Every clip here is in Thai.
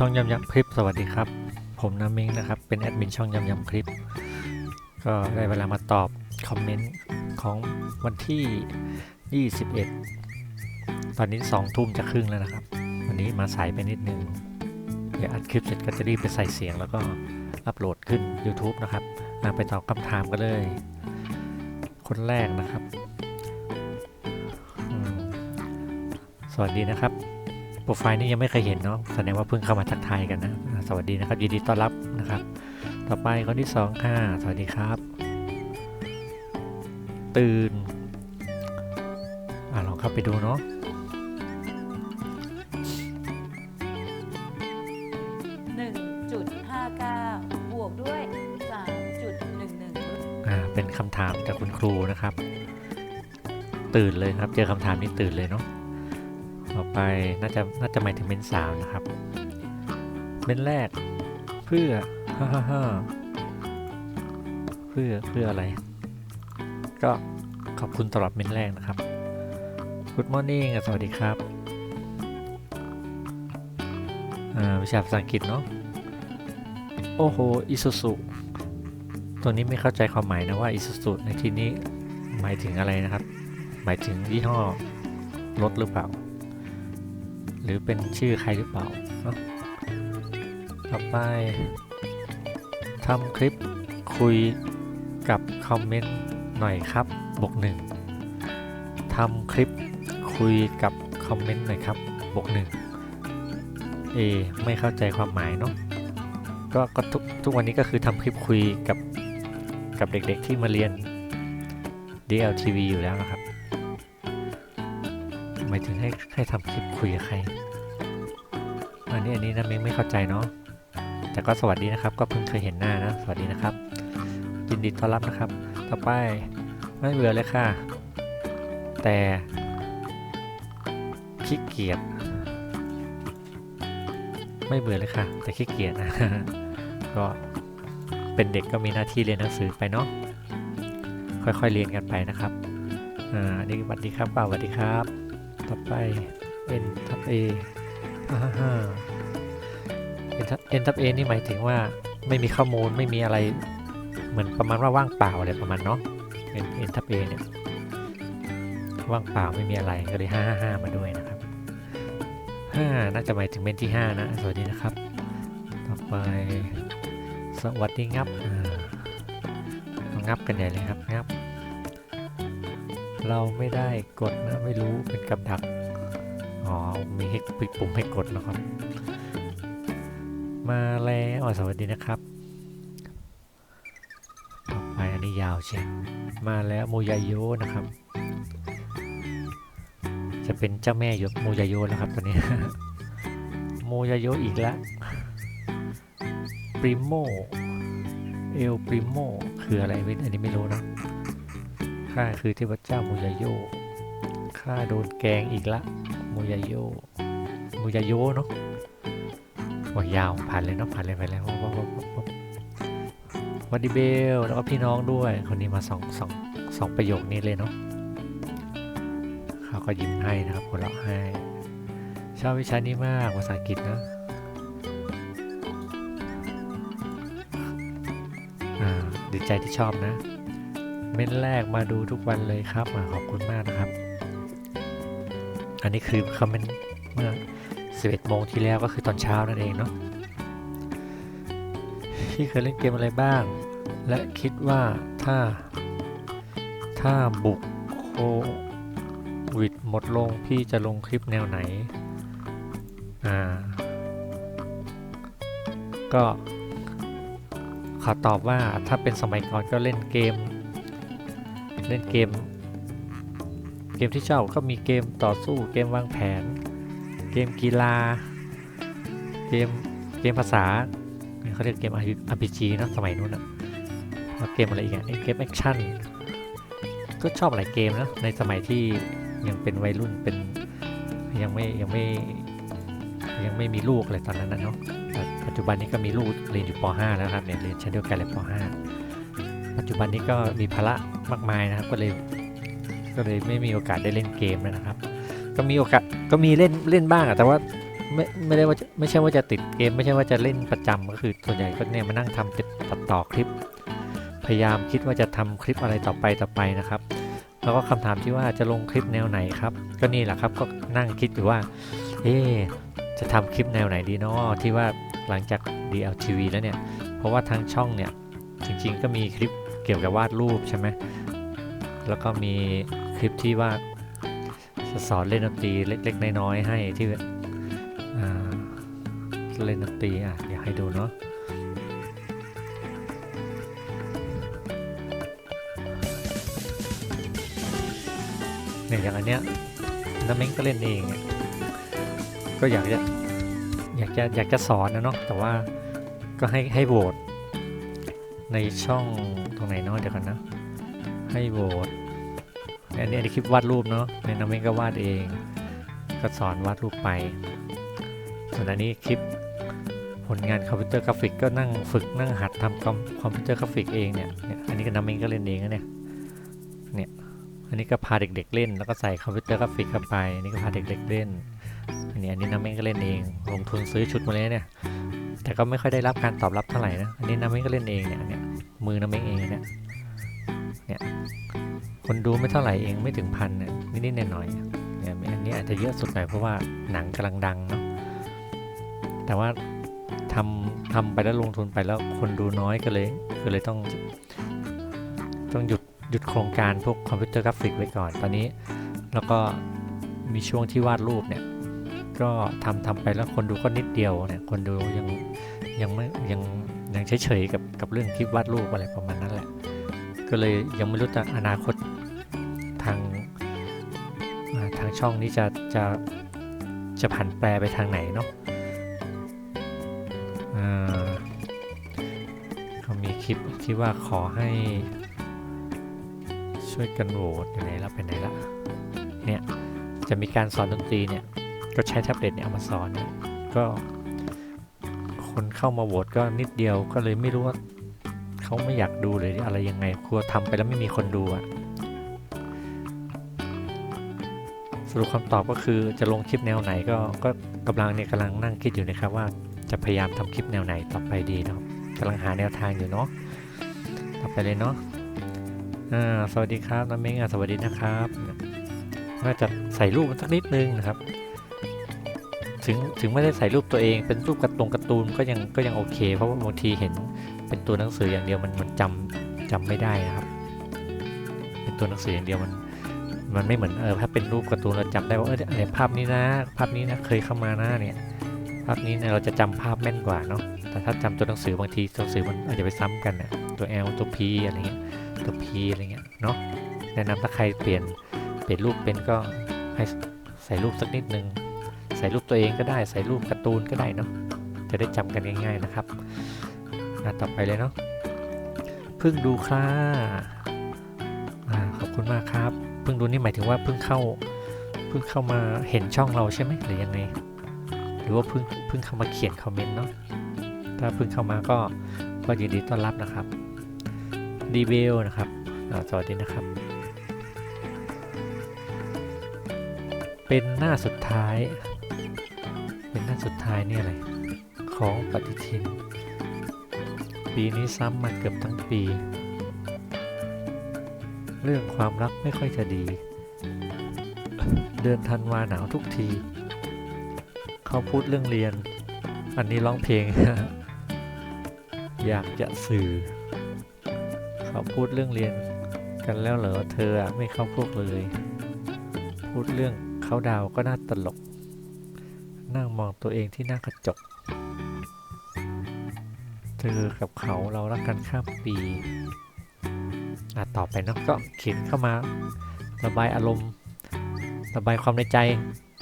ช่องยำยำคลิปสวัสดีครับ ผมน้ำมิงนะครับ เป็นแอดมินช่องยำยำคลิป ก็ได้เวลามาตอบคอมเมนต์ของวันที่ 21 ตอนนี้ 2 ทุ่มจะครึ่งแล้วนะครับ วันนี้มาสายไปนิดนึง เดี๋ยวอัดคลิปเสร็จก็จะรีบไปใส่เสียงแล้วก็อัปโหลดขึ้น YouTube นะครับมาไปตอบคำถามกันเลย คนแรกนะครับ สวัสดีนะครับ โปรไฟล์นี้ยังไม่เคยเห็นเนาะแสดงว่าเพิ่งเข้ามาทักทายกันนะอ่าสวัสดีนะครับยินดีต้อนรับนะครับ ต่อไปคนที่สองค่ะสวัสดีครับ ตื่นอ่าลองเข้าไปดูเนาะ1.59 บวกด้วย 3.11อ่าเป็นคำถามจากคุณครูนะครับ ตื่นเลยครับ เจอคำถามนี้ตื่นเลยเนาะ ต่อไปน่าจะน่าจะหมายถึงเม้นสาวนะครับ เม้นแรกเพื่อฮ่าฮ่าเพื่อเพื่ออะไร ก็ขอบคุณตลอดเม้นแรกนะครับ Good morning อ่สวัสดีครับวิชาภาษาอังกฤษเนาะโอ้โหอิซูซุตัวนี้ไม่เข้าใจความหมายนะว่าอิซูซุในที่นี้หมายถึงอะไรนะครับ หมายถึงยี่ห้อรถหรือเปล่า หรือเป็นชื่อใครหรือเปล่าเนาะต่อไปทำคลิปคุยกับคอมเมนต์หน่อยครับบวกหนึ่งทำคลิปคุยกับคอมเมนต์หน่อยครับบวกหนึ่งเอไม่เข้าใจความหมายเนาะก็ก็ทุกทุกวันนี้ก็คือทำคลิปคุยกับกับเด็กๆที่มาเรียน DLTV อยู่แล้วนะครับหมายถึงให้ให้ทำคลิปคุยกับใคร อันนี้อันนี้นะเมงไม่เข้าใจเนาะ แต่ก็สวัสดีนะครับ ก็เพิ่งเคยเห็นหน้านะ สวัสดีนะครับ ยินดีต้อนรับนะครับ ต่อไปไม่เบื่อเลยค่ะ แต่ขี้เกียจ ไม่เบื่อเลยค่ะ แต่ขี้เกียจนะ ก็เป็นเด็กก็มีหน้าที่เรียนหนังสือไปเนาะ ค่อยๆเรียนกันไปนะครับ อ่าอันนี่สวัสดีครับป่าสวัสดีครับ ต่อไป n ทับ a อ่าฮ่า n ทับ n ทับ a นี่หมายถึงว่าไม่มีข้อมูลไม่มีอะไรเหมือนประมาณว่าว่างเปล่าอะไรประมาณเนาะ n n ทับ a เนี่ยว่างเปล่าไม่มีอะไรก็เลยห้าห้ามาด้วยนะครับห้าน่าจะหมายถึงเมนที่ห้านะ สวัสดีนะครับ ต่อไปสวัสดีงับงับกันใหญ่เลยครับงับ เราไม่ได้กดนะไม่รู้เป็นกับดัก อ๋อ มีให้ปิดปุ่มให้กดนะครับ มาแล้วสวัสดีนะครับต่อไปอันนี้ยาวเชียมาแล้วโมยาโยนะครับ จะเป็นเจ้าแม่ยโมยาโยแล้วครับตอนนี้โมยาโยอีกแล้วปริโมเอลปริโมคืออะไรไม่อันนี้ไม่รู้นะ ข้าคือเทพเจ้ามูยาโยข้าโดนแกงอีกละมูยาโยมูยาโยเนาะโอ้ยยาวผ่านเลยเนาะผ่านเลยไปแล้ววับวับวับวัดดีเบลแล้วก็พี่น้องด้วย คนนี้มาสองสองสองประโยคนี้เลยเนาะเขาก็ยิ้มให้นะครับคนเราะให้ชอบวิชานี้มากภาษาอังกฤษนะอ่าดีใจที่ชอบนะ เม้นแรกมาดูทุกวันเลยครับขอบคุณมากนะครับ อันนี้คือคอมเมนต์เมื่อ 11โมงที่แล้วก็คือตอนเช้านั่นเองเนาะพี่เคยเล่นเกมอะไรบ้าง และคิดว่าถ้า ถ้าบุกโควิดหมดลงพี่จะลงคลิปแนวไหน อ่า ก็ขอตอบว่าถ้าเป็นสมัยก่อนก็เล่นเกม เล่นเกม เกมที่ชอบก็มีเกมต่อสู้เกมวางแผน เกมกีฬา เกมเกมภาษาเขาเรียกเกม RPG เนะสมัยนู้นอะแล้วเกมอะไรอีกอะเกมแอคชั่นก็ชอบหลายเกมนะในสมัยที่ยังเป็นวัยรุ่นเป็นยังไม่ยังไม่ยังไม่มีลูกอะไรตอนนั้นนะเนาะแต่ปัจจุบันนี้ก็มีลูกเรียนอยู่ป .5 แล้วครับเนี่ยเรียนชั้นเดียวกันเลยป .5 ปัจจุบันนี้ก็มีภาระมากมายนะครับ ก็เลยก็เลยไม่มีโอกาสได้เล่นเกมนะครับ ก็มีโอกาสก็มีเล่นเล่นบ้างอะแต่ว่าไม่ไม่ได้ว่าไม่ใช่ว่าจะติดเกม ไม่ใช่ว่าจะเล่นประจำก็คือส่วนใหญ่ก็เนี่ยมานั่งทำตัดต่อคลิป พยายามคิดว่าจะทำคลิปอะไรต่อไปต่อไปนะครับ แล้วก็คำถามที่ว่าจะลงคลิปแนวไหนครับ ก็นี่แหละครับก็นั่งคิดอยู่ว่า เอ๊จะทำคลิปแนวไหนดีเนาะที่ว่าหลังจาก DLTV แล้วเนี่ย เพราะว่าทางช่องเนี่ยจริงๆก็มีคลิป เกี่ยวกับวาดรูปใช่ไหมแล้วก็มีคลิปที่ว่าสอนเล่นดนตรีเล็กๆน้อยๆให้ที่เล่นดนตรีอะเดี๋ยวให้ดูเนาะเนี่ยอย่างอันเนี้ยน้าเม้งก็เล่นเองก็อยากจะอยากจะอยากจะสอนนะเนาะแต่ว่าก็ให้ให้โหวต ในช่องตรงไหนเนาะเดี๋ยวกันนะ ให้โหวตอันนี้อันนี้คลิปวาดรูปเนาะในน้าเม้งก็วาดเอง ก็สอนวาดรูปไป ส่วนอันนี้คลิปผลงานคอมพิวเตอร์กราฟิกก็นั่งฝึกนั่งหัดทำคอมคอมพิวเตอร์กราฟิกเองเนี่ย อันนี้ก็น้าเม้งก็เล่นเองนะเนี่ย อันนี้ก็พาเด็กๆเล่น แล้วก็ใส่คอมพิวเตอร์กราฟิกเข้าไปอันนี้ก็พาเด็กๆเล่น อันนี้อันนี้น้ำเม้งก็เล่นเอง ลงทุนซื้อชุดมาเลยเนี่ย แต่ก็ไม่ค่อยได้รับการตอบรับเท่าไหร่นะ อันนี้น้ำเม้งก็เล่นเองเนี่ยเนี่ยมือน้ำเม้งเองเนี่ยเนี่ยคนดูไม่เท่าไหร่เองไม่ถึงพันเนี่ยนิดๆหน่อยๆเนี่ยอันนี้อาจจะเยอะสุดหน่อยเพราะว่าหนังกำลังดังเนาะแต่ว่าทำทำไปแล้วลงทุนไปแล้วคนดูน้อยก็เลยก็เลยต้อง ต้องหยุดหยุดโครงการพวกคอมพิวเตอร์กราฟิกไว้ก่อน ตอนนี้แล้วก็มีช่วงที่วาดรูปเนี่ย ก็ทำทำไปแล้วคนดูก็นิดเดียวเนี่ยคนดูยังยังไม่ยังยังเฉยๆกับกับเรื่องคลิปวาดรูปอะไรประมาณนั้นแหละ ก็เลยยังไม่รู้จะอนาคตทางาทางช่องนี้จะจะจะผันแปรไปทางไหนเนาะเขามีคลิปที่ว่าขอให้ช่วยกันโหวตอยู่ไหนแล้วไปไหนละเนี่ยจะมีการสอนดนตรีเนี่ย ก็ใช้แท็บเล็ตเนี่ยเอามาสอนเนี่ยก็คนเข้ามาโหวตก็นิดเดียวก็เลยไม่รู้ว่าเขาไม่อยากดูเลยอะไรยังไงกลัวทำไปแล้วไม่มีคนดูอะสรุปคำตอบก็คือจะลงคลิปแนวไหนก็ก็กำลังเนี่ยกำลังนั่งคิดอยู่นะครับว่าจะพยายามทำคลิปแนวไหนต่อไปดีเนาะกำลังหาแนวทางอยู่เนาะต่อไปเลยเนาะอ่าสวัสดีครับน้ำเม้งอะสวัสดีนะครับน่าจะใส่รูปมันสักนิดนึงนะครับ ถึงถึงไม่ได้ใส่รูปตัวเองเป็นรูปการ์ตรงการ์ตูนก็ยังก็ยังโอเค เพราะว่าบางทีเห็นเป็นตัวหนังสืออย่างเดียวมันมันจำจำไม่ได้นะครับ เป็นตัวหนังสืออย่างเดียวมันมันไม่เหมือนเออถ้าเป็นรูปการ์ตูนเราจำได้ว่าเออเนี่ยภาพนี้นะ ภาพนี้นะเคยเข้ามานะเนี่ยภาพนี้เนี่ยเราจะจำภาพแม่นกว่าเนาะแต่ถ้าจำตัวหนังสือบางทีตัวหนังสือมันอาจจะไปซ้ำกันเนี่ยตัว L ตัว P อะไรเงี้ยตัว P อะไรเงี้ยเนาะแนะนำถ้าใครเปลี่ยนเปลี่ยนรูปเป็นก็ให้ใส่รูปสักนิดนึง ใส่รูปตัวเองก็ได้ใส่รูปการ์ตูนก็ได้เนาะจะได้จำกันง่ายๆนะครับอะต่อไปเลยเนาะเพิ่งดูค่ะอ่าขอบคุณมากครับเพิ่งดูนี่หมายถึงว่าเพิ่งเข้าเพิ่งเข้ามาเห็นช่องเราใช่ไหมหรือยังไงหรือว่าเพิ่งเพิ่งเข้ามาเขียนคอมเมนต์เนาะถ้าเพิ่งเข้ามาก็ก็ยินดีต้อนรับนะครับดีเวลนะครับอ่าสวัสดีนะครับ เป็นหน้าสุดท้าย นหน้าสุดท้ายเนี่ยอะไรของปฏิทิน ปีนี้ซ้ำมาเกือบทั้งปี เรื่องความรักไม่ค่อยจะดี เดือนธันวาหนาวทุกที เขาพูดเรื่องเรียน อันนี้ร้องเพลง อยากจะสื่อ เขาพูดเรื่องเรียนกันแล้วเหรอเธอไม่เข้าพวกเลย พูดเรื่องเขาดาวก็น่าตลก นั่งมองตัวเองที่หน้ากระจก เธอกับเขาเรารักกันข้ามปีอะต่อไปเนาะก็เขียนเข้ามา ระบายอารมณ์ ระบายความในใจ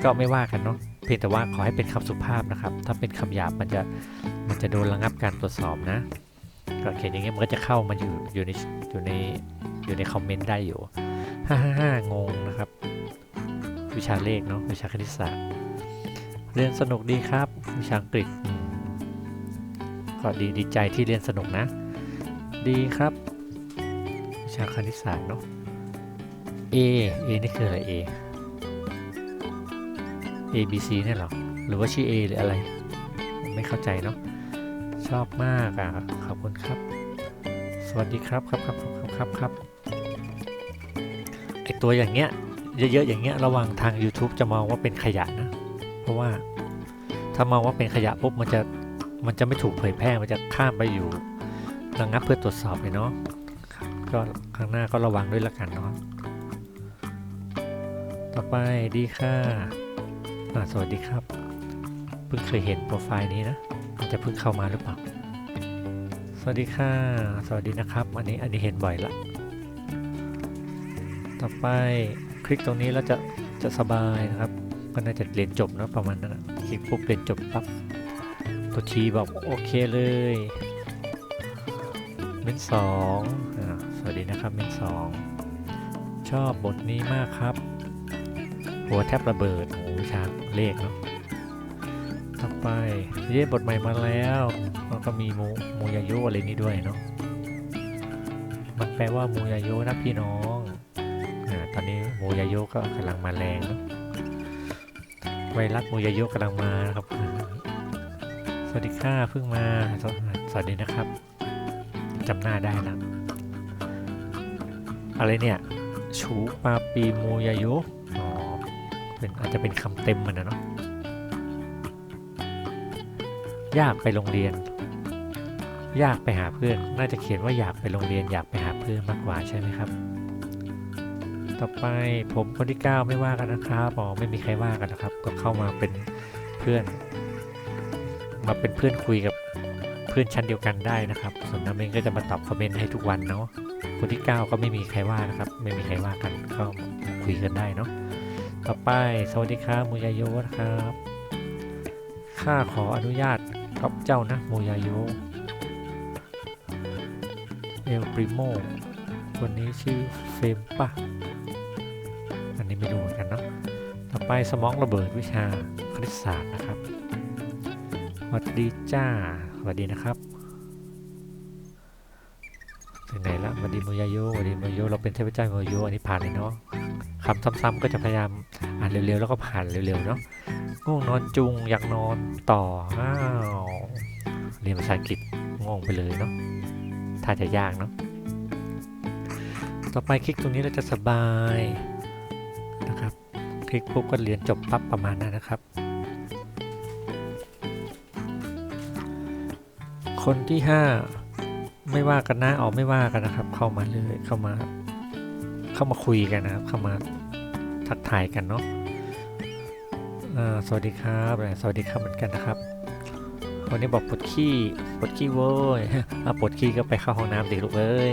ก็ไม่ว่ากันเนาะเพียงแต่ว่าขอให้เป็นคำสุภาพนะครับ ถ้าเป็นคำหยาบมันจะมันจะโดนระงับการตรวจสอบนะก็เขียนอย่างเงี้ยมันก็จะเข้ามาอยู่อยู่ในอยู่ในอยู่ในคอมเมนต์ได้อยู่ ฮ่าฮ่าฮ่างงนะครับ วิชาเลขเนาะวิชาคณิตศาสตร์ เรียนสนุกดีครับวิชาอังกฤษก็ดีดีใจที่เรียนสนุกนะ ดีครับวิชาคณิตศาสตร์เนาะ A A นี่คืออะไร A A B C เนี่ยหรอ หรือว่าชื่อเอหรืออะไร ไม่เข้าใจเนาะ ชอบมากอะ ขอบคุณครับ สวัสดีครับครับครับครับครับครับไอตัวอย่างเงี้ย เยอะๆอย่างเงี้ย ระวังทาง YouTube จะมองว่าเป็นขยะนะ เพราะว่าถ้ามองว่าเป็นขยะปุ๊บมันจะมันจะไม่ถูกเผยแพร่มันจะข้ามไปอยู่ระงับเพื่อตรวจสอบเลยเนาะก็ข้างหน้าก็ระวังด้วยละกันเนาะต่อไปดีค่ะสวัสดีครับ เพิ่งเคยเห็นโปรไฟล์นี้นะมันจะเพิ่งเข้ามาหรือเปล่าสวัสดีค่ะ สวัสดีนะครับอันนี้อันนี้เห็นบ่อยละต่อไปคลิกตรงนี้แล้วจะจะสบายนะครับ ก็น่าจะเรียนจบนะประมาณนั้นคลิกปุ๊บเรียนจบปั๊บตัวชี้บอกโอเคเลยเม้นสองสวัสดีนะครับเม้นสองชอบบทนี้มากครับ หัวแทบระเบิดโอ้วิชาเลขเนาะต่อไปเย่บทใหม่มาแล้วแล้วก็มีมูมูยาโยอะไรนี่ด้วยเนาะมันแปลว่ามูยาโยนะพี่น้องอาตอนนี้มูยาโยก็กำลังมาแรงเนาะ ไวรัสมูยาโยกำลังมานะครับ สวัสดีค่ะเพิ่งมา สวัสดีนะครับจำหน้าได้แล้วอะไรเนี่ยชูปาปีมูยาโยอ๋อเป็นอาจจะเป็นคำเต็มมันนะเนาะอยากไปโรงเรียน อยากไปหาเพื่อน น่าจะเขียนว่าอยากไปโรงเรียน อยากไปหาเพื่อนมากกว่าใช่ไหมครับ ต่อไปผมคนที่ 9 ไม่ว่ากันนะครับอ๋อไม่มีใครว่ากันนะครับ ก็เข้ามาเป็นเพื่อน มาเป็นเพื่อนคุยกับเพื่อนชั้นเดียวกันได้นะครับ ส่วนน้ำเองก็จะมาตอบคอมเมนต์ให้ทุกวันเนาะคนที่ 9 ก็ไม่มีใครว่านะครับ ไม่มีใครว่ากันก็คุยกันได้เนาะต่อไปสวัสดีครับมูยาโยนะครับข้าขออนุญาตกับเจ้านะมูยาโยเอลปริโมคนนี้ชื่อเฟมปะ ไปสมองระเบิดวิชาคณิตศาสตร์นะครับสวัสดีจ้าสวัสดีนะครับถึงไหนละสวัสดีโมยาโยสวัสดีโมยโยเราเป็นเทพเจ้าโมยาโยอันนี้ผ่านเลยเนาะคำซ้ำๆก็จะพยายามอ่านเร็วๆแล้วก็ผ่านเร็วๆเนาะง่วงนอนจุงอยากนอนต่ออ้าวเรียนภาษาอังกฤษง่วงไปเลยเนาะถ้าจะยากเนาะต่อไปคลิกตรงนี้เราจะสบายนะครับ ลิกปุ๊บก็เรียนจบปั๊บประมาณนั้นนะครับ คนที่ 5 ไม่ว่ากันนะออกไม่ว่ากันนะครับ เข้ามาเลยเข้ามา เข้ามาคุยกันนะครับ เข้ามาทักทายกันเนาะสวัสดีครับสวัสดีครับเหมือนกันนะครับคนนี้บอกปวดขี้ปวดขี้เว้ยอะปวดขี้ก็ไปเข้าห้องน้ำสิลูกเอ้ย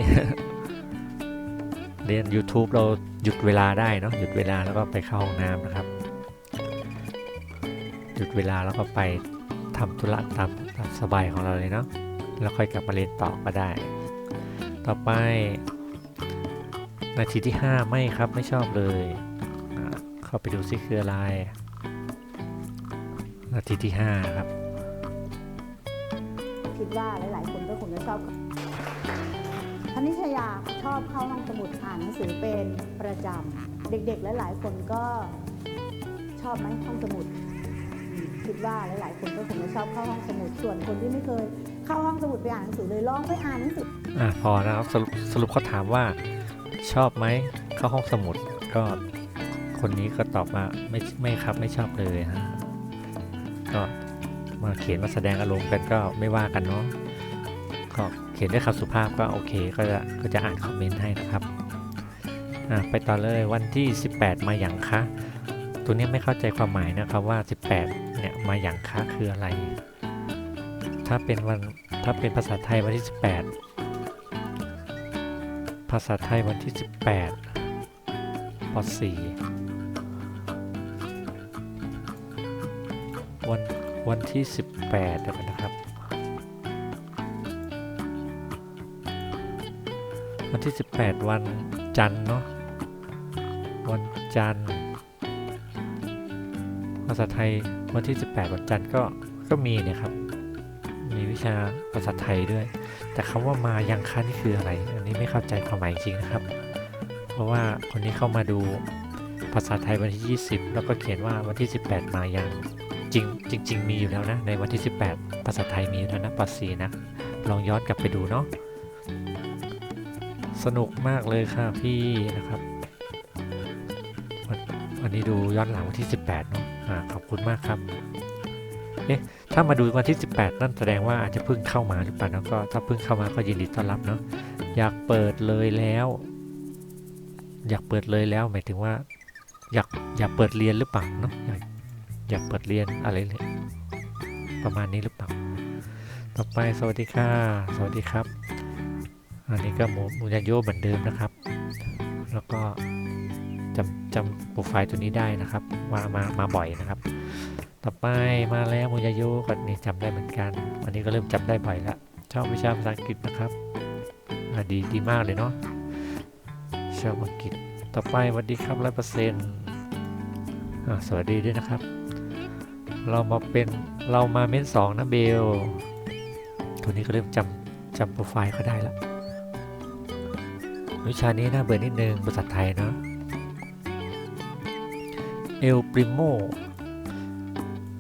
เรียน YouTube เราหยุดเวลาได้เนาะหยุดเวลาแล้วก็ไปเข้าห้องน้ำนะครับ หยุดเวลาแล้วก็ไปทำธุระตามตามสบายของเราเลยเนาะแล้วค่อยกลับมาเรียนต่อก็ได้ ต่อไป นาทีที่ 5 ไม่ครับไม่ชอบเลย เข้าไปดูซิคืออะไร นาทีที่ 5 ครับ คิดว่าหลาย ๆ คนก็คงจะชอบ นิชยาชอบเข้าห้องสมุดอ่านหนังสือเป็นประจำเด็กๆลหลายคนก็ชอบไหมห้องสมุด คิดว่าหลายๆคนก็คงจะชอบเข้าห้องสมุดส่วนคนที่ไม่เคย เข้าห้องสมุดไปอ่านหนังสือเลยลองไปอ่านหนังสืออะพอนะครับสรุปสรุปเขาถามว่าชอบไหมเข้าห้องสมุดก็คนนี้ก็ตอบมาไม่ไม่ครับไม่ชอบเลยฮะก็มาเขียนมาแสดงอารมณ์กันก็ไม่ว่ากันเนาะก็ ขียนด้วยคำสุภาพก็โอเคก็จะก็จะอ่านคอมเมนต์ให้นะครับไปต่อเลยวันที่ 18 มาอย่างคะตัวนี้ไม่เข้าใจความหมายนะครับว่า 18 เนี่ยมาอย่างคะคืออะไร ถ้าเป็นวันถ้าเป็นภาษาไทยวันที่ 18 ภาษาไทยวันที่ 18ป .4 วันวันที่ 18เดี๋ยวนะครับ วันที่ 18 วันจันทร์เนาะวันจันทร์ภาษาไทยวันที่ 18 วันจันทร์ก็ก็มีเนี่ยครับ มีวิชาภาษาไทยด้วย แต่คำว่ามายังคะนี่คืออะไร อันนี้ไม่เข้าใจความหมายจริงนะครับ เพราะว่าคนนี้เข้ามาดูภาษาไทยวันที่ 20 แล้วก็เขียนว่าวันที่ 18 มายังจริงจริงๆมีอยู่แล้วนะในวันที่ 18 ภาษาไทยมีแล้วนะปสีนะลองย้อนกลับไปดูเนาะ สนุกมากเลยค่ะพี่นะครับวันวันนี้ดูย้อนหลังวันที่ 18เนาะอ่าขอบคุณมากครับเอ๊ะถ้ามาดูวันที่ 18 นั่นแสดงว่าอาจจะเพิ่งเข้ามาหรือเปล่าแล้วก็ถ้าเพิ่งเข้ามาก็ยินดีต้อนรับเนาะอยากเปิดเลยแล้ว อยากเปิดเลยแล้วหมายถึงว่า อยากอยากเปิดเรียนหรือเปล่าเนาะอยากอยากเปิดเรียนอะไรเลยประมาณนี้หรือเปล่า ต่อไปสวัสดีค่ะ สวัสดีครับ อันนี้ก็หมูหมูยาโยเหมือนเดิมนะครับ แล้วก็จำจำโปรไฟล์ตัวนี้ได้นะครับมามามาบ่อยนะครับ ต่อไปมาแล้วมูยาโยก็นี่จำได้เหมือนกัน วันนี้ก็เริ่มจำได้บ่อยละชอบวิชาภาษาอังกฤษนะครับอ่าดีดีมากเลยเนาะชอบอังกฤษต่อไปสวัสดีครับร้อยเปอร์เซ็นต์สวัสดีด้วยนะครับ เรามาเป็นเรามาเม้นสองนะเบลตัวนี้ก็เริ่มจำจำโปรไฟล์เขาได้แล้ว วิชานี้น่าเบื่อนิดนึงภาษาไทยเนาะเอลปริโม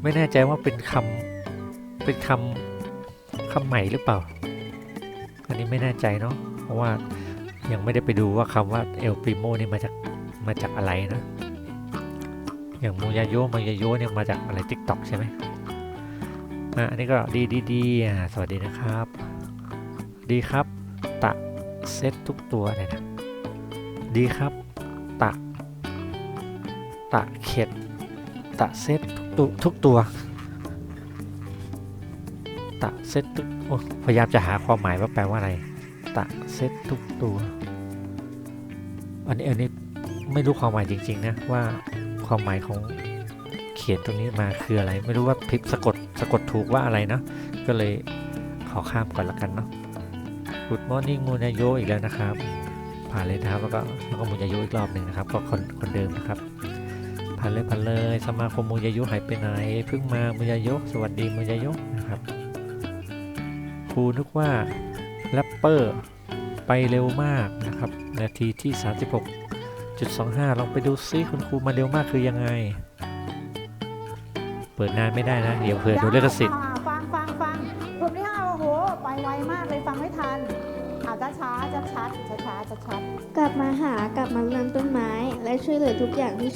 ไม่แน่ใจว่าเป็นคำเป็นคำคำใหม่หรือเปล่า อันนี้ไม่แน่ใจเนาะเพราะว่ายังไม่ได้ไปดูว่าคำว่าเอลปริโมนี่มาจากมาจากอะไรนะอย่างมูยาโยมูยาโยเนี่ยมาจากอะไรทิกตอกใช่ไหมอะอันนี้ก็ดีดีดีสวัสดีนะครับ ดีครับ ตะ เซตทุกตัวเลยนะ ดีครับตะตะเข็ดตะเซตทุกตัวทุกตัวตะเซตทุกโอพยายามจะหาความหมายว่าแปลว่าอะไรตะเซตทุกตัว อันนี้อันนี้ไม่รู้ความหมายจริง ๆ นะว่าความหมายของเขียนตรงนี้มาคืออะไร ไม่รู้ว่าพิมพ์สะกดสะกดถูกว่าอะไรนะก็เลยขอข้ามก่อนละกันเนาะ Good morning มูนายโยอีกแล้วนะครับ ผ่านเลยนะครับแล้วก็แล้วก็มูนายโยอีกรอบหนึ่งนะครับ ก็คนคนเดิมนะครับ ผ่านเลยผ่านเลยสมาคมมูนายโยหายไปไหนเพิ่งมามูนายโยสวัสดีมูนายโยนะครับครูนึกว่าแรปเปอร์ไปเร็วมากนะครับ นาทีที่ 36.25 ลองไปดูซิคุณครูมาเร็วมากคือยังไง เปิดนานไม่ได้นะ เดี๋ยวเผื่อโดนลิขสิทธิ์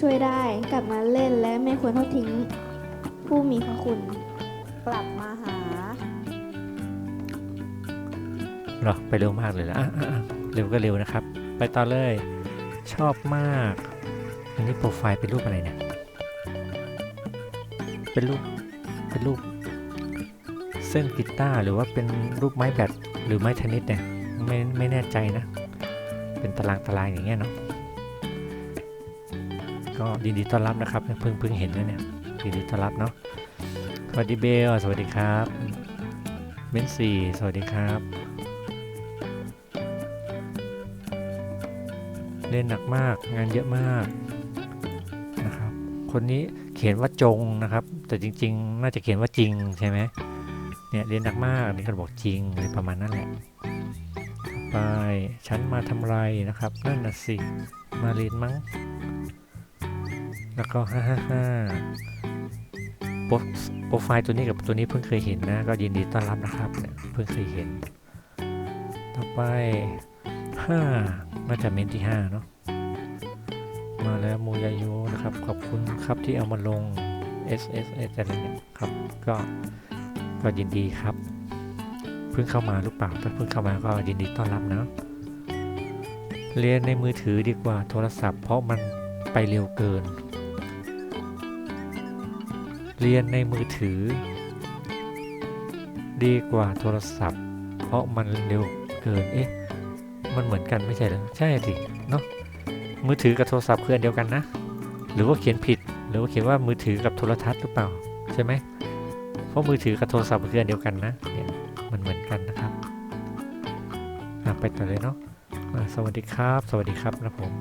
ช่วยได้กลับมาเล่นและไม่ควรทอดทิ้ง ผู้มีพระคุณ กลับมาหาเหรอไปเร็วมากเลยละะะเร็วก็เร็วนะครับ ไปต่อเลย ชอบมาก อันนี้โปรไฟล์เป็นรูปอะไรเนี่ย เป็นรูป เป็นรูป เส้นกีตาร์หรือว่าเป็นรูปไม้แบตหรือไม้เทนนิสเนี่ย ไม่ไม่แน่ใจนะ เป็นตารางตารางอย่างเงี้ยเนาะ ก็ยินดีต้อนรับนะครับ เพิ่งเพิ่งเห็นนะเนี่ยยินดีต้อนรับเนาะสวัสดีเบลสวัสดีครับเบนซีสวัสดีครับเรียนหนักมากงานเยอะมากนะครับ คนนี้เขียนว่าจงนะครับ แต่จริง ๆ น่าจะเขียนว่าจริงใช่ไหมเนี่ยเรียนหนักมากนี่เขาบอกจริงอะไรประมาณนั้นแหละไปฉันมาทำไรนะครับ นั่นน่ะสิ มาเรียนมั้ง แล้วก็ฮ่าฮ่าฮ่าโปรไฟล์ตัวนี้กับตัวนี้เพิ่งเคยเห็นนะ ก็ยินดีต้อนรับนะครับเนี่ยเพิ่งเคยเห็น ต่อไปห้าน่าจะเมนที่ห้าเนาะมาแล้วมูยาโยนะครับ ขอบคุณครับที่เอามาลง S S S อะไรเนี่ยครับ ก็ก็ยินดีครับ เพิ่งเข้ามาหรือเปล่าถ้าเพิ่งเข้ามาก็ยินดีต้อนรับนะเรียนในมือถือดีกว่าโทรศัพท์ เพราะมันไปเร็วเกิน เรียนในมือถือ ดีกว่าโทรศัพท์ เพราะมันเร็วเกิน เอ๊ะ มันเหมือนกันไม่ใช่หรอใช่สิเนาะ มือถือกับโทรศัพท์คืออันเดียวกันนะ หรือว่าเขียนผิด หรือว่าเขียนว่ามือถือกับโทรทัศน์หรือเปล่า ใช่ไหม เพราะมือถือกับโทรศัพท์คืออันเดียวกันนะ เนี่ย มันเหมือนกันนะครับอะไปต่อเลยเนาะอะสวัสดีครับ สวัสดีครับนะผม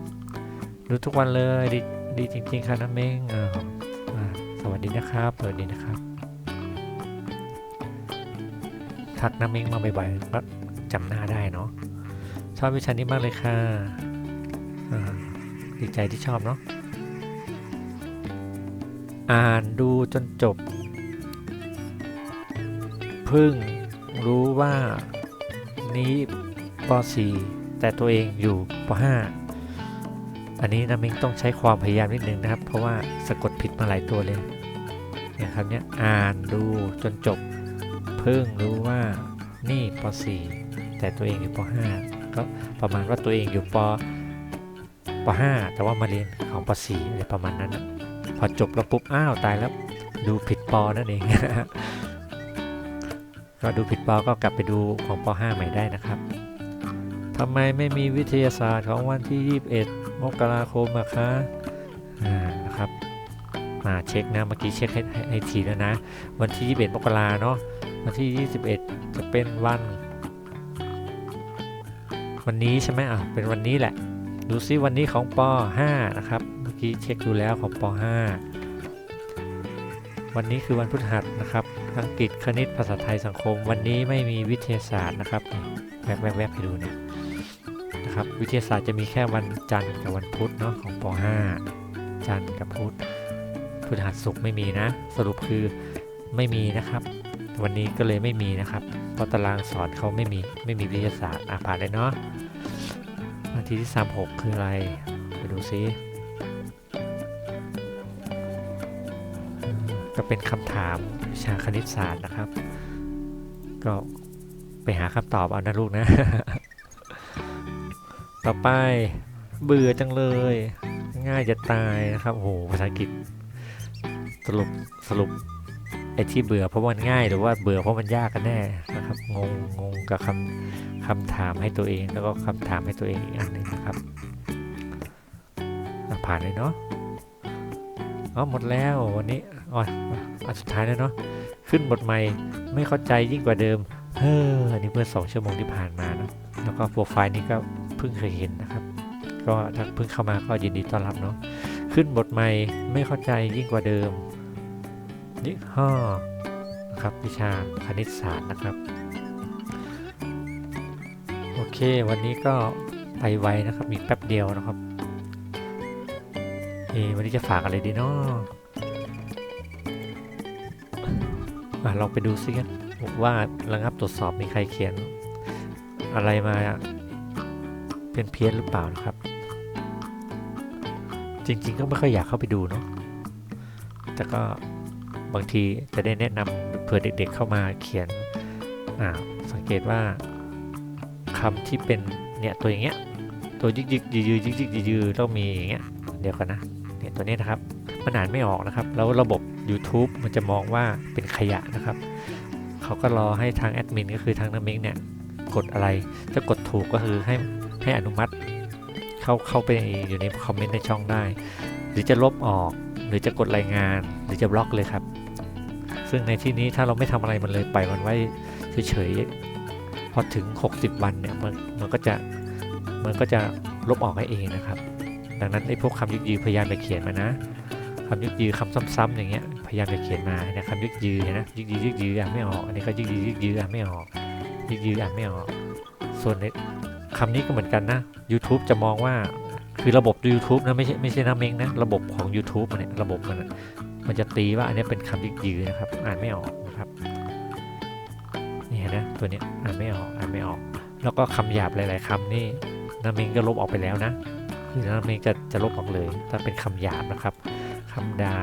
ดูทุกวันเลย ดีดีจริง ๆค่ะน้ำเม้งอ่า วัสดีนะครับ สวัสดีนะครับ ทักน้ำเม้งมาบ่อยๆก็จำหน้าได้เนาะ ชอบวิชานี้มากเลยค่ะดีใจที่ชอบเนาะ อ่านดูจนจบ เพิ่งรู้ว่านี้ป .4 แต่ตัวเองอยู่ป .5 อันนี้นะมิงต้องใช้ความพยายามนิดนึงนะครับ เพราะว่าสะกดผิดมาหลายตัวเลย เนี่ยครับเนี่ยอ่านดูจนจบ เพิ่งรู้ว่านี่ป .4 แต่ตัวเองอยู่ป .5 ก็ประมาณว่าตัวเองอยู่ปป .5 แต่ว่ามาเรียนของป .4 อะไรประมาณนั้นนะพอจบแล้วปุ๊บอ้าวตายแล้วดูผิดปนั่นเองก็ดูผิดปก็กลับไปดูของป .5 ใหม่ได้นะครับทำไมไม่มีวิทยาศาสตร์ของวันที่ 21 มกราคมอะคะอ่านะครับ มาเช็คนะ เมื่อกี้เช็คให้ให้ทีแล้วนะ วันที่ 21 มกราเนาะ วันที่ 21 จะเป็นวัน วันนี้ใช่ไหมอะ เป็นวันนี้แหละ ดูซิวันนี้ของป .5 นะครับ เมื่อกี้เช็คดูแล้วของป .5 วันนี้คือวันพฤหัสนะครับ อังกฤษ คณิต ภาษาไทย สังคม วันนี้ไม่มีวิทยาศาสตร์นะครับ แวบแวบแวบให้ดูเนี่ยนะครับวิทยาศาสตร์จะมีแค่วันจันทร์กับวันพุธเนาะของป .5 จันทร์กับพุธ พฤหัสศุกร์ไม่มีนะ สรุปคือไม่มีนะครับ วันนี้ก็เลยไม่มีนะครับ เพราะตารางสอนเขาไม่มีไม่มีวิทยาศาสตร์อะผ่านเลยเนาะนาทีที่36 คืออะไร ไปดูซิก็เป็นคำถามวิชาคณิตศาสตร์นะครับ ก็ไปหาคำตอบเอานะลูกนะ ต่อไปเบื่อจังเลย ง่ายจะตายนะครับโอ้โหภาษาอังกฤษ สรุปสรุปไอ้ที่เบื่อเพราะมันง่ายหรือว่าเบื่อเพราะมันยากกันแน่นะครับ งงงงกับคำคำถามให้ตัวเองแล้วก็คำถามให้ตัวเองอีกอันหนึงนะครับผ่านเลยเนาะอ๋อหมดแล้ววันนี้อ๋ออันสุดท้ายแล้วเนาะขึ้นบทใหม่ไม่เข้าใจยิ่งกว่าเดิมเฮ้ออันนี้เมื่อสองชั่วโมงที่ผ่านมานะแล้วก็โปรไฟล์นี้ก็เพิ่งเคยเห็นนะครับ ก็ถ้าเพิ่งเข้ามาก็ยินดีต้อนรับเนาะ ขึ้นบทใหม่ไม่เข้าใจยิ่งกว่าเดิมนี่ห้อนะครับวิชาคณิตศาสตร์นะครับ โอเค วันนี้ก็ไปไวนะครับมีแป๊บเดียวนะครับเอวันนี้จะฝากอะไรดีเนาะอะลองไปดูซิกันว่าระงับตรวจสอบมีใครเขียนอะไรมาเป็นเพี้ยนหรือเปล่านะครับ จริง ๆ ก็ไม่ค่อยอยากเข้าไปดูเนาะแต่ก็บางทีจะได้แนะนำเผื่อเด็กๆเข้ามาเขียนสังเกตว่าคำที่เป็นเนี่ยตัวอย่างเงี้ยตัวยึกยึกยืยืยึกยึกยืยืต้องมีอย่างเงี้ยเดียวกันนะเนี่ยตัวนี้นะครับมันอ่านไม่ออกนะครับ แล้วระบบ YouTube มันจะมองว่าเป็นขยะนะครับเขาก็รอให้ทางแอดมินก็คือทางน้ำมิงเนี่ยกดอะไรถ้ากดถูกก็คือให้ให้อนุมัติ เข้าเข้าไปอยู่ในคอมเมนต์ในช่องได้ หรือจะลบออก หรือจะกดรายงาน หรือจะบล็อกเลยครับ ซึ่งในที่นี้ถ้าเราไม่ทำอะไรมันเลยไปมันไว้เฉยๆพอถึง 60 วันเนี่ยมันมันก็จะมันก็จะลบออกให้เองนะครับ ดังนั้นไอ้พวกคำยึกยือพยายามจะเขียนมานะคำยึกยือคำซ้ำๆอย่างเงี้ยพยายามจะเขียนมานะคำยึกยือนะยึกยือยึกยืออ่านไม่ออกอันนี้ก็ยึกยือยึกยืออ่านไม่ออกยึกยืออ่านไม่ออกส่วนใน คำนี้ก็เหมือนกันนะ YouTube จะมองว่าคือระบบ YouTube นะไม่ใช่ไม่ใช่น้ำเมงนะระบบของ YouTube มันเนี่ยระบบมันมันจะตีว่าอันนี้เป็นคำยึกยือนะครับ อ่านไม่ออกนะครับนี่เห็นนะตัวนี้อ่านไม่ออกอ่านไม่ออก แล้วก็คำหยาบหลาย ๆคำนี่น้ำเมงก็ลบออกไปแล้วนะคือน้ำเมงจะจะลบออกเลย ถ้าเป็นคำหยาบนะครับคำด่า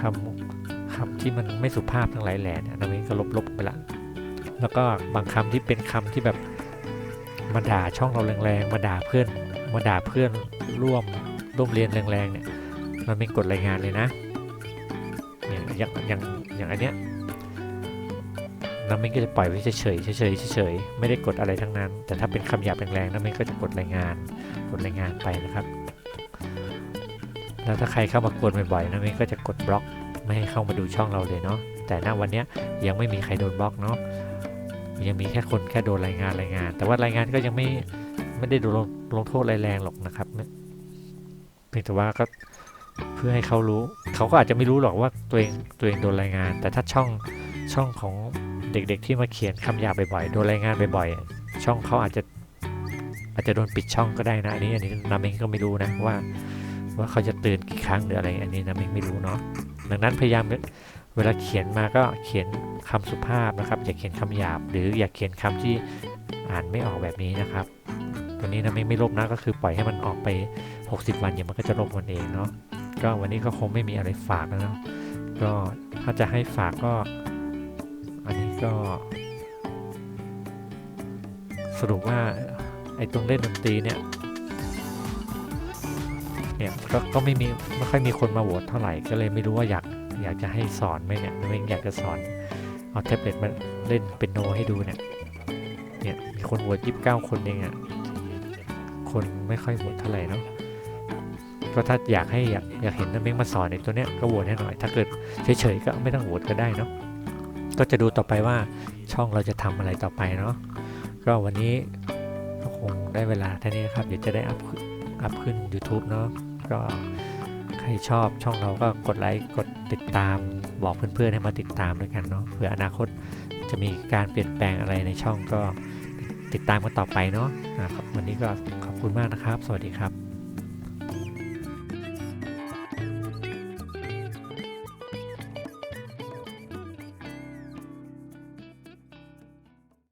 คำคำที่มันไม่สุภาพทั้งหลายแหล่เนี่ยน้ำเมงก็ลบลบไปละแล้วก็บางคำที่เป็นคำที่แบบ มาด่าช่องเราแรงๆ มาด่าเพื่อน มาด่าเพื่อนร่วมร่วมเรียนแรงๆเนี่ย มันเป็นกฎรายงานเลยนะเนี่ยอย่างอย่างอย่างอันเนี้ยน้ำมินก็จะปล่อยไว้เฉยๆเฉยๆเฉยๆไม่ได้กดอะไรทั้งนั้น แต่ถ้าเป็นคำหยาบแรงๆน้ำมินก็จะกดรายงาน กดรายงานไปนะครับ แล้วถ้าใครเข้ามากวนบ่อยๆน้ำมินก็จะกดบล็อก ไม่ให้เข้ามาดูช่องเราเลยเนาะ แต่ณวันเนี้ยยังไม่มีใครโดนบล็อกเนาะ ยังมีแค่คนแค่โดนรายงานรายงาน แต่ว่ารายงานก็ยังไม่ไม่ได้โดนลงโทษอะไรแรงหรอกนะครับเพียงแต่ว่าก็เพื่อให้เขารู้ เขาก็อาจจะไม่รู้หรอกว่าตัวเองตัวเองโดนรายงาน แต่ถ้าช่องช่องของเด็กๆที่มาเขียนคำหยาบบ่อยๆโดนรายงานบ่อยๆช่องเขาอาจจะอาจจะโดนปิดช่องก็ได้นะอันนี้อันนี้นามิงก็ไม่รู้นะว่า ว่าเขาจะตือนกี่ครั้งหรืออะไร อันนี้นามิงไม่รู้เนาะดังนั้นพยายาม เวลาเขียนมาก็เขียนคำสุภาพนะครับ อย่าเขียนคำหยาบ หรืออย่าเขียนคำที่อ่านไม่ออกแบบนี้นะครับ ตัวนี้นะไม่ไม่ลบนะก็คือปล่อยให้มันออกไป 60 วันเดี๋ยวมันก็จะลบมันเองเนาะก็วันนี้ก็คงไม่มีอะไรฝากแล้วเนาะก็ถ้าจะให้ฝากก็ อันนี้ก็ สรุปว่าไอ้ตรงเล่นดนตรีเนี่ยเนี่ยก็ก็ไม่มีไม่ค่อยมีคนมาโหวตเท่าไหร่ก็เลยไม่รู้ว่าอยาก อยากจะให้สอนไหมเนี่ยตัวเองอยากจะสอนเอาแท็บเล็ตมาเล่นเป็นโนให้ดูเนี่ยเนี่ยมีคนโหวตยี่สิบเก้าคนเองอะ่ะคนไม่ค่อยโหวตเท่าไหร่เนาะก็ถ้าอยากให้อยากอยากเห็นน้าเม้งมาสอนในตัวเนี้ยก็โหวตให้หน่อย ถ้าเกิดเฉยๆก็ไม่ต้องโหวตก็ได้เนาะก็จะดูต่อไปว่าช่องเราจะทำอะไรต่อไปเนาะก็วันนี้ก็คงได้เวลาเท่านี้นะครับเดี๋ยวจะได้อัพอัพขึ้น YouTube เนาะก็ รชอบช่องเราก็กดไลค์กดติดตาม บอกเพื่อนๆให้มาติดตามด้วยกันเนาะเผื่ออนาคตจะมีการเปลี่ยนแปลงอะไรในช่องก็ติดตามกันต่อไปเนาะวันนี้ก็ขอบคุณมากนะครับ สวัสดีครับ